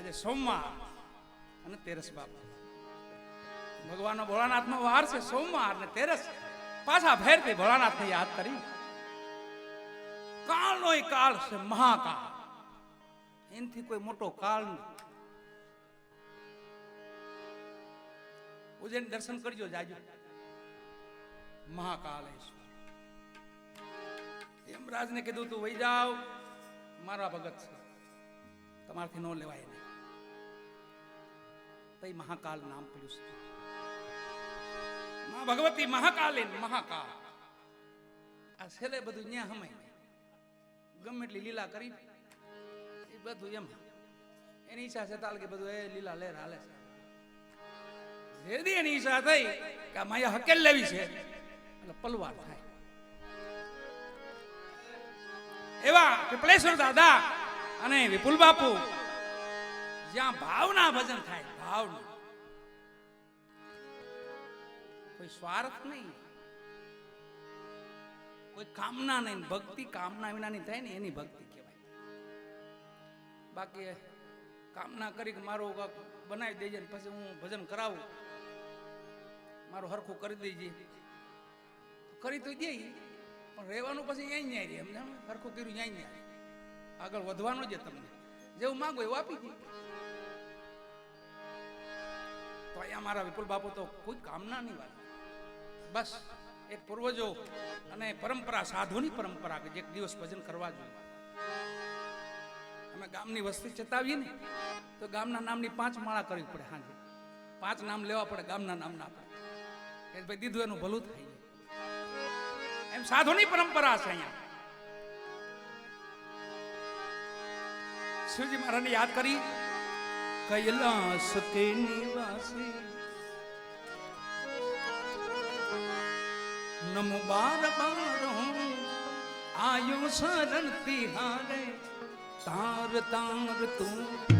આજે સોમવાર અને તેરસ બાપા. ભગવાનનો ભોળાનાથનો વાર છે સોમવાર અને તેરસ. પાછા ફેરથી ભોળાનાથને યાદ કરી. કાળનો કાળ છે મહાકાળ. એનાથી કોઈ મોટો કાળ નહીં ઉજ્જૈન દર્શન કરજો જાજો. મહાકાલેશ્વર. યમરાજને કીધું તું વહી જાવ મારા ભગત છે. તમારથી ન લેવાય નહીં તઈ મહાકાલ નામ પડ્યું છે. મા ભગવતી મહાકાલી મહાકાલ. આ છેલ્લે બધું ન્યા સમય ગમે એટલી લીલા કરી એ બધું એમ. એની ઈચ્છા છે તાલ કે બધું, એ લીલા લેર હાલે છે જેદી એની ઈચ્છા થઈ કે આ માયા હકેલ લેવી છે, એટલે પલવાર થાય. એવા ત્રિપલેશ્વર દાદા અને વિપુલ બાપુ, જ્યાં ભાવના ભજન થાય. ભાવના. કોઈ સ્વાર્થ નહીં. કોઈ કામના નહીં. ભક્તિ કામના વિનાની થાય ને એની ભક્તિ કહેવાય. બાકી કામના કરી કે મારું બનાવી દેજે ને પછી હું ભજન કરાવું. મારું હરખું કરી દેજે. કરી તો દે પણ રહેવાનું પછી અહીં ન્યાય રહે. સમજાણું હરખું કર્યું ન્યાય ન્યાય આગળ વધવાનું જ તમને. જેવું માગો એવું આપી દે. તો મારા વિપુલ બાપુ તો કોઈ કામના નહીં વાત બસ, એક પૂર્વજો અને પરંપરા, સાધુની પરંપરા કે એક દિવસ ભજન કરવા જોઈએ. અમે ગામની વસ્તી ચતાવીએ ને, તો ગામના નામની પાંચ માળા કરવી પડે હાજે. પાંચ નામ લેવા પડે, ગામના નામ ના પડે કે ભાઈ દીધું એનું ભલું થાય. એમ સાધુની પરંપરા છે અહીંયા. શિવજી મહારાજને યાદ કરી કૈલાસ કે નિવાસી નમો બાર બાર હું આયો શરણ તિહારે તાર તાર તું